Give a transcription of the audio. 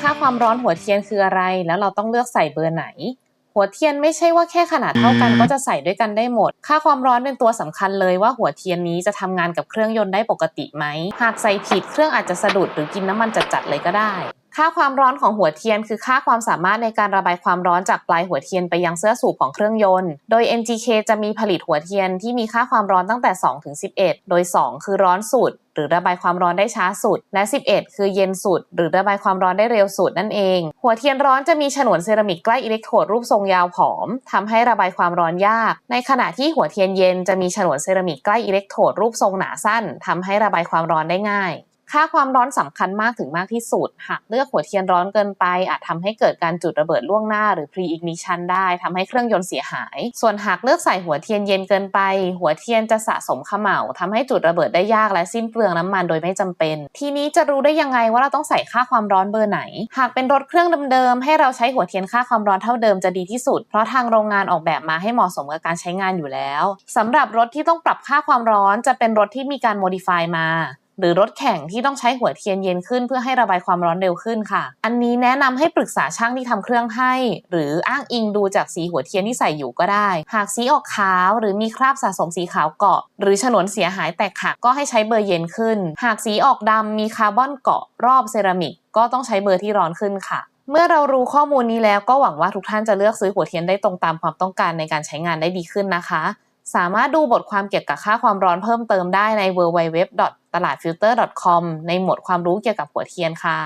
ค่าความร้อนหัวเทียนคืออะไร แล้วเราต้องเลือกใส่เบอร์ไหน หัวเทียนไม่ใช่ว่าแค่ขนาดเท่ากันก็จะใส่ด้วยกันได้หมด ค่าความร้อนเป็นตัวสำคัญเลยว่าหัวเทียนนี้จะทำงานกับเครื่องยนต์ได้ปกติไหม หากใส่ผิดเครื่องอาจจะสะดุดหรือกินน้ำมันจัดๆเลยก็ได้ ค่าความร้อนของหัวเทียน คือค่าความสามารถในการระบายความร้อนจากปลายหัวเทียนไปยังเสื้อสูบของเครื่องยนต์ โดย NGK จะมีผลิตหัวเทียนที่มีค่าความร้อนตั้งแต่ 2 ถึง 11 โดย 2 คือร้อนสุด หรือระบายความร้อนได้ช้าสุด และ 11 คือเย็นสุด หรือระบายความร้อนได้เร็วสุดนั่นเอง หัวเทียนร้อนจะมีฉนวนเซรามิกใกล้อิเล็กโทรดรูปทรงยาวผอมทำให้ระบายความร้อนยาก ในขณะที่หัวเทียนเย็นจะมีฉนวนเซรามิกใกล้อิเล็กโทรดรูปทรงหนาสั้นทำให้ระบายความร้อนได้ง่าย ค่าความร้อนสำคัญมากถึงมากที่สุด หากเลือกหัวเทียนร้อนเกินไป อาจทำให้เกิดการจุดระเบิดล่วงหน้าหรือ pre-ignition ได้ทำให้เครื่องยนต์เสียหาย ส่วนหากเลือกใส่หัวเทียนเย็นเกินไป หัวเทียนจะสะสมขม่าทำให้จุดระเบิดได้ยากและสิ้นเปลืองน้ำมันโดยไม่จำเป็น ทีนี้จะรู้ได้ยังไงว่าเราต้องใส่ค่าความร้อนเบอร์ไหน หากเป็นรถเครื่องเดิมๆให้เราใช้หัวเทียนค่าความร้อนเท่าเดิมจะดีที่สุด เพราะทางโรงงานออกแบบมาให้เหมาะสมกับการใช้งานอยู่แล้วสำหรับรถที่ต้องปรับค่าความร้อนจะเป็นรถที่มีการ modify มา หรือรถแข่งที่ต้องใช้หัวเทียนเย็นขึ้น เพื่อให้ระบายความร้อนเร็วขึ้นค่ะ อันนี้แนะนำให้ปรึกษาช่างที่ทำเครื่องให้ หรืออ้างอิงดูจากสีหัวเทียนที่ใส่อยู่ก็ได้ หากสีออกขาวหรือมีคราบสะสมสีขาวเกาะ หรือฉนวนเสียหายแตกหักก็ให้ใช้เบอร์เย็นขึ้น หากสีออกดำมีคาร์บอนเกาะรอบเซรามิก ก็ต้องใช้เบอร์ที่ร้อนขึ้นค่ะเมื่อเรารู้ข้อมูลนี้แล้วก็หวังว่าทุกท่านจะเลือกซื้อหัวเทียนได้ตรงตามความต้องการในการใช้งานได้ดีขึ้นนะคะ สามารถดูบทความเกี่ยวกับค่าความร้อนเพิ่มเติมได้ใน www. ตลาด filter.com ในหมวดความรู้เกี่ยวกับหัวเทียนค่ะ